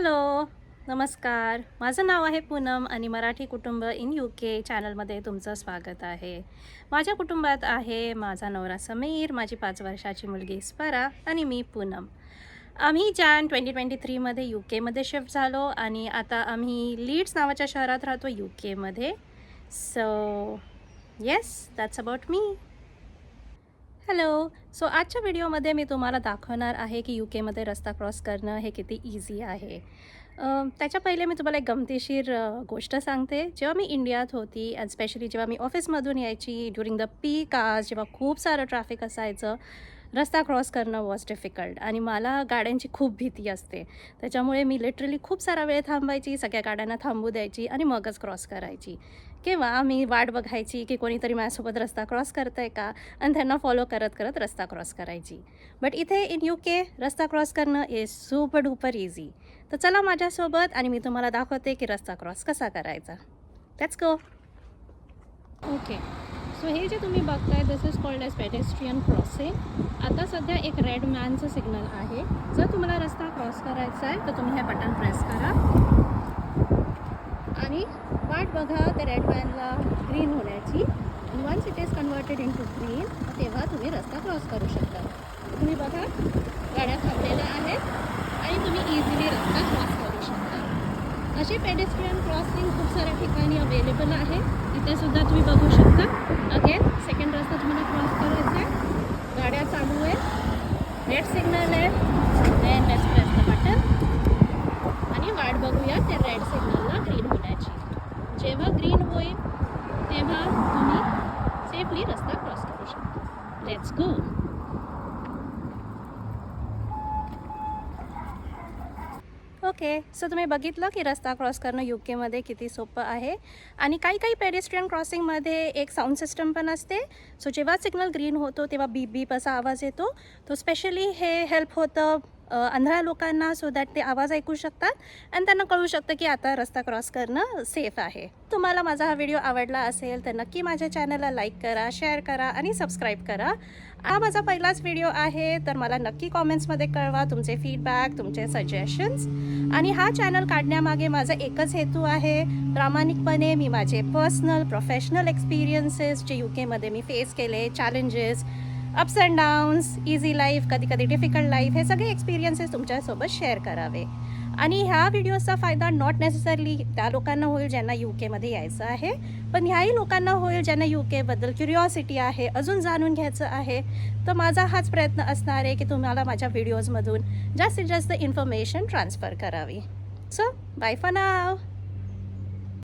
Hello नमस्कार. माझं नाव आहे पूनम आणि मराठी कुटुंब इन यू के चॅनलमध्ये तुमचं स्वागत आहे. माझ्या कुटुंबात आहे माझा नवरा समीर माझी पाच वर्षाची मुलगी स्परा आणि मी पूनम. आम्ही जॅन ट्वेंटी ट्वेंटी थ्रीमध्ये यू केमध्ये शिफ्ट झालो आणि आता आम्ही लीड्स नावाच्या शहरात राहतो यू केमध्ये so yes that's about me hello so आजच्या व्हिडिओमध्ये मी तुम्हाला दाखवणार आहे की यू केमध्ये रस्ता क्रॉस करणं हे किती इझी आहे. त्याच्या पहिले मी तुम्हाला एक गमतीशीर गोष्ट सांगते. जेव्हा मी इंडियात होती अँड स्पेशली जेव्हा मी ऑफिसमधून यायची ड्युरिंग द पीक आज जेव्हा खूप सारं ट्रॅफिक असायचं रस्ता क्रॉस करणं वॉज डिफिकल्ट आणि मला गाड्यांची खूप भीती असते. त्याच्यामुळे मी लिटरली खूप सारा वेळ थांबायची सगळ्या गाड्यांना थांबू द्यायची आणि मगच क्रॉस करायची. किंवा मी वाट बघायची की कोणीतरी माझ्यासोबत रस्ता क्रॉस करत आहे का? आणि त्यांना फॉलो करत करत रस्ता क्रॉस करायची. बट इथे इन यू के रस्ता क्रॉस करणं इज सुपर डुपर इझी तर चला माझ्यासोबत आणि मी तुम्हाला दाखवते की रस्ता क्रॉस कसा करायचा. त्याच गो ओके सो हे जे तुम्ही बघताय this is called as pedestrian crossing आता सध्या एक रेड मॅनचं सिग्नल आहे. जर तुम्हाला रस्ता क्रॉस करायचा आहे तर तुम्ही हे बटन प्रेस करा. आणि वाट बघा त्या रेड मॅनला ग्रीन होण्याची. Once it is converted into green तेव्हा तुम्ही रस्ता क्रॉस करू शकता. तुम्ही बघा गाड्या थांबलेल्या आहेत. आणि तुम्ही इझिली रस्ता क्रॉस करू अशी असे पेडेस्ट्रियन क्रॉसिंग खूप साऱ्या ठिकाणी अवेलेबल आहे. इथे सुद्धा तुम्ही बघू शकता. अगेन सेकंड रस्ता तुम्हाला क्रॉस करायचा आहे गाड्या चालू आहेत रेड सिग्नल आहे. Then let's press the button आणि वाट बघूया त्या रेड सिग्नलला ग्रीन होण्याची. जेव्हा ग्रीन होईल तेव्हा तुम्ही सेफली रस्ता क्रॉस करू शकता. लेट्स गो ओके सो तुम्ही बघितलं की रस्ता क्रॉस करणं यू केमध्ये किती सोपं आहे. आणि काही काही पेडेस्ट्रियन क्रॉसिंगमध्ये एक साऊंड सिस्टम पण असते. सो जेव्हा सिग्नल ग्रीन होतो तेव्हा बीप बीप असा आवाज येतो. तो स्पेशली हे हेल्प होतं अंधळ्या लोकांना सो दॅट ते आवाज ऐकू शकतात आणि त्यांना कळू शकतं की आता रस्ता क्रॉस करणं सेफ आहे. तुम्हाला माझा हा व्हिडिओ आवडला असेल तर नक्की माझ्या चॅनलला लाईक करा शेअर करा आणि सबस्क्राईब करा. हा माझा पहिलाच व्हिडिओ आहे तर मला नक्की कॉमेंट्समध्ये कळवा तुमचे फीडबॅक तुमचे सजेशन्स आणि हा चॅनल काढण्यामागे माझा एकच हेतू आहे. प्रामाणिकपणे मी माझे पर्सनल प्रोफेशनल एक्सपिरियन्सेस जे यू केमध्ये मी फेस केले challenges ups and downs easy life कधी कधी डिफिकल्ट लाईफ हे सगळे एक्सपिरियन्सेस तुमच्यासोबत शेअर करावे. आणि ह्या व्हिडिओचा फायदा नॉट नेसेसरली त्या लोकांना होईल ज्यांना यू केमध्ये यायचं आहे पण ह्याही लोकांना होईल ज्यांना यू केबद्दल क्युरिओसिटी आहे अजून जाणून घ्यायचं आहे. तर माझा हाच प्रयत्न असणार आहे की तुम्हाला माझ्या व्हिडिओजमधून जास्तीत जास्त इन्फॉर्मेशन ट्रान्सफर करावी. So bye for now